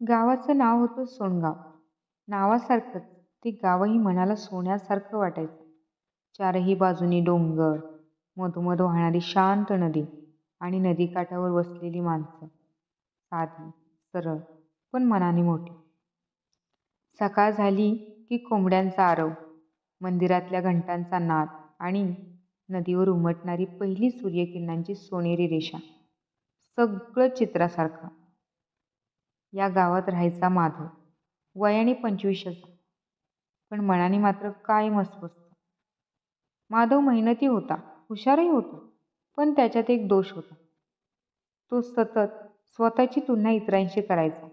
गावाचं नाव होतं सोनगाव. नावासारखंच ते गावही मनाला सोन्यासारखं वाटायचं. चारही बाजूनी डोंगर मधोमध वाहणारी शांत नदी आणि नदीकाठावर वसलेली माणसं. साधी सरळ पण मनाने मोठी. सकाळ झाली की कोंबड्यांचा आरव मंदिरातल्या घंटांचा नाद आणि नदीवर उमटणारी पहिली सूर्यकिरणांची सोनेरी रेषा. सगळं चित्रासारखं. या गावात राहायचा माधव. वयाने पंचवीसचा पण मनाने मात्र कायम अस्वस्थ. माधव मेहनती होता हुशारही होता पण त्याच्यात एक दोष होता. तो सतत स्वतःची तुलना इतरांशी करायचा.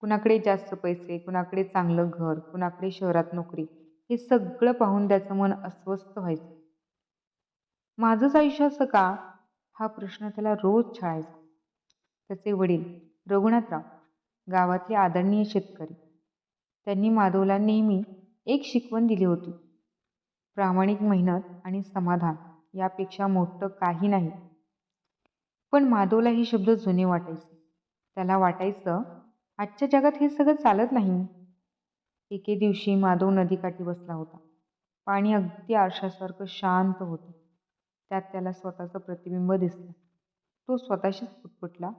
कुणाकडे जास्त पैसे कुणाकडे चांगलं घर कुणाकडे शहरात नोकरी हे सगळं पाहून त्याचं मन अस्वस्थ व्हायचं. माझंच आयुष्य असं का? हा प्रश्न त्याला रोज छळायचा. त्याचे वडील रघुनाथराव गावातले आदरणीय शेतकरी. त्यांनी माधवला नेहमी एक शिकवण दिली होती. प्रामाणिक मेहनत आणि समाधान यापेक्षा मोठं काही नाही. पण माधवला हे शब्द जुने वाटायचे. त्याला वाटायचं आजच्या जगात हे सगळं चालत नाही. एके दिवशी माधव नदीकाठी बसला होता. पाणी अगदी आरशासारखं शांत होतं. त्यात त्याला स्वतःचं प्रतिबिंब दिसलं. तो स्वतःशीच पुटपुटला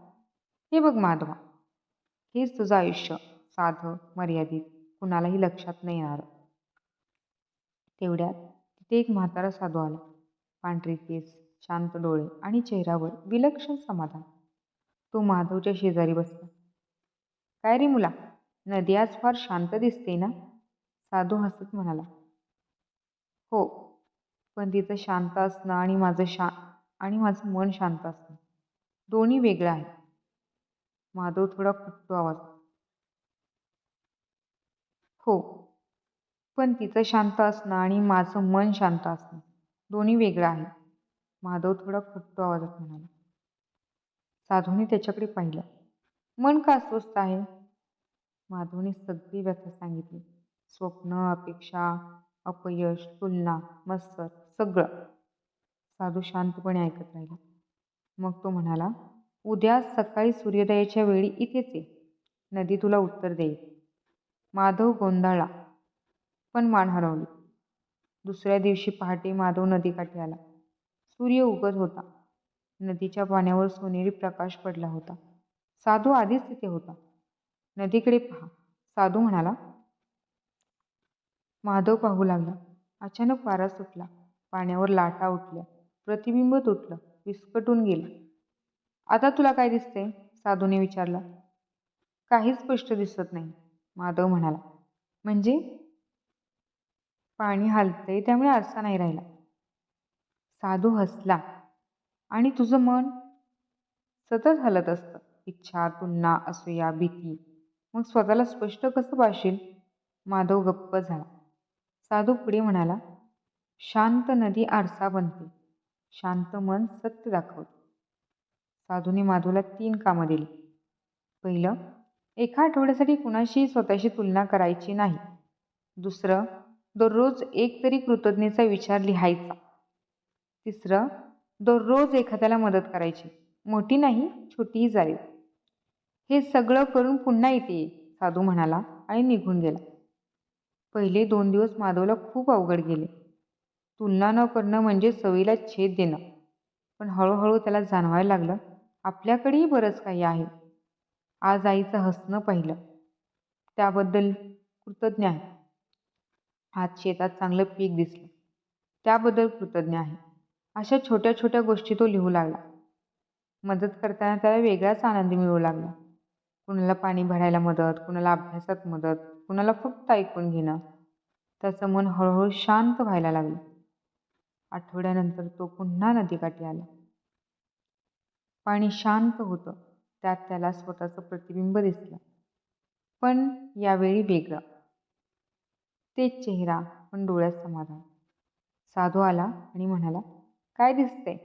हे बघ माधवा हेच तुझं आयुष्य साधं मर्यादित कुणालाही लक्षात नाही येणार. तेवढ्यात तिथे एक म्हातारा साधू आला. पांढरी केस शांत डोळे आणि चेहऱ्यावर विलक्षण समाधान. तो माधवच्या शेजारी बसला. काय रे मुला नदी आज फार शांत दिसते ना? साधू हसत म्हणाला. हो पण तिचं शांत असणं आणि माझं शा आणि माझं मन शांत असणं दोन्ही वेगळं आहे. माधव थोडा खुटतो आवाज. हो. पण तिचं शांत असणं आणि माझं मन शांत असणं दोन्ही वेगळं आहे. माधव थोडा खुटतो आवाजात म्हणाला. साधूने त्याच्याकडे पाहिलं. मन का अस्वस्थ आहे? माधवने सगळी व्यथा सांगितली. स्वप्न अपेक्षा अपयश तुलना मत्सर सगळं. साधू शांतपणे ऐकत राहिला. मग तो म्हणाला उद्या सकाळी सूर्योदयाच्या वेळी इथेच ये. नदी तुला उत्तर देईल. माधव गोंधळला पण मान हरवली. दुसऱ्या दिवशी पहाटे माधव नदीकाठी आला. सूर्य उगत होता. नदीच्या पाण्यावर सोनेरी प्रकाश पडला होता. साधू आधीच तिथे होता. नदीकडे पहा. साधू म्हणाला माधव पाहू लागला. अचानक वारा सुटला. पाण्यावर लाटा उठल्या. प्रतिबिंब तुटलं. विस्कटून गेलं. आता तुला काय दिसते साधूने विचारला. काहीच स्पष्ट दिसत नाही माधव म्हणाला. म्हणजे? पाणी हलतंय त्यामुळे आरसा नाही राहिला. साधू हसला. आणि तुझं मन? सतत हलत असतं. इच्छा तुलना असूया भीती. मग स्वतःला स्पष्ट कसं पाशील माधव गप्प झाला. साधू पुढे म्हणाला शांत नदी आरसा बनते. शांत मन सत्य दाखवते. साधूने माधवला तीन कामं दिली. पहिलं एका आठवड्यासाठी कुणाशीही स्वतःशी तुलना करायची नाही. दुसरं दररोज एक तरी कृतज्ञतेचा विचार लिहायचा. तिसरं दररोज एखाद्याला मदत करायची. मोठी नाही छोटीही जाईल. हे सगळं करून पुन्हा इथे साधू म्हणाला आणि निघून गेला. पहिले दोन दिवस माधवला खूप अवघड गेले. तुलना न करणं म्हणजे सवयीला छेद देणं. पण हळूहळू त्याला जाणवायला लागलं आपल्याकडेही बरंच काही आहे. आज आईचं हसणं पाहिलं. त्याबद्दल कृतज्ञ आहे. आज शेतात चांगलं पीक दिसलं. त्याबद्दल कृतज्ञ आहे. अशा छोट्या छोट्या गोष्टी तो लिहू लागला. मदत करताना त्याला वेगळाच आनंद मिळू लागला. कुणाला पाणी भरायला मदत कुणाला अभ्यासात मदत कुणाला फक्त ऐकून घेणं. त्याचं मन हळूहळू शांत व्हायला लागलं. आठवड्यानंतर तो पुन्हा नदीकाठी आला. पाणी शांत होतं. त्यात त्याला स्वतःचं प्रतिबिंब दिसलं. पण यावेळी वेगळं. तेच चेहरा पण डोळ्यात समाधान. साधू आला आणि म्हणाला काय दिसतंय?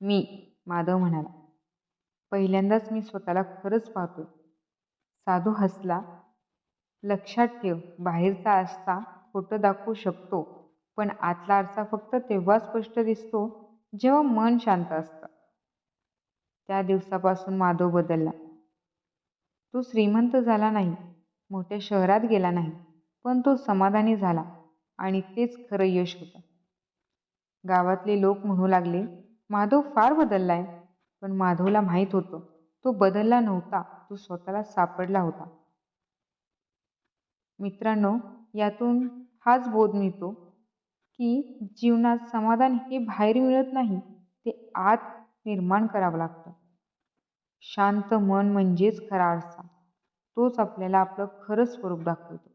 मी माधव म्हणाला. पहिल्यांदाच मी स्वतःला खरंच पाहतोय. साधू हसला. लक्षात ठेव बाहेरचा आरसा खोटं दाखवू शकतो पण आतला आरसा फक्त तेव्हा स्पष्ट दिसतो जेव्हा मन शांत असतं. त्या दिवसापासून माधव बदलला. तो श्रीमंत झाला नाही मोठ्या शहरात गेला नाही पण तो समाधानी झाला आणि तेच खरं यश होतं. गावातले लोक म्हणू लागले माधव फार बदललाय. पण माधवला माहीत होतं तो बदलला नव्हता तो स्वतःला सापडला होता. मित्रांनो यातून हाच बोध मिळतो की जीवनात समाधान हे बाहेर मिळत नाही ते आत निर्माण करावं लागतं. शांत मन म्हणजेच खरा आरसा तोच आपल्याला आपलं खरं स्वरूप दाखवतो.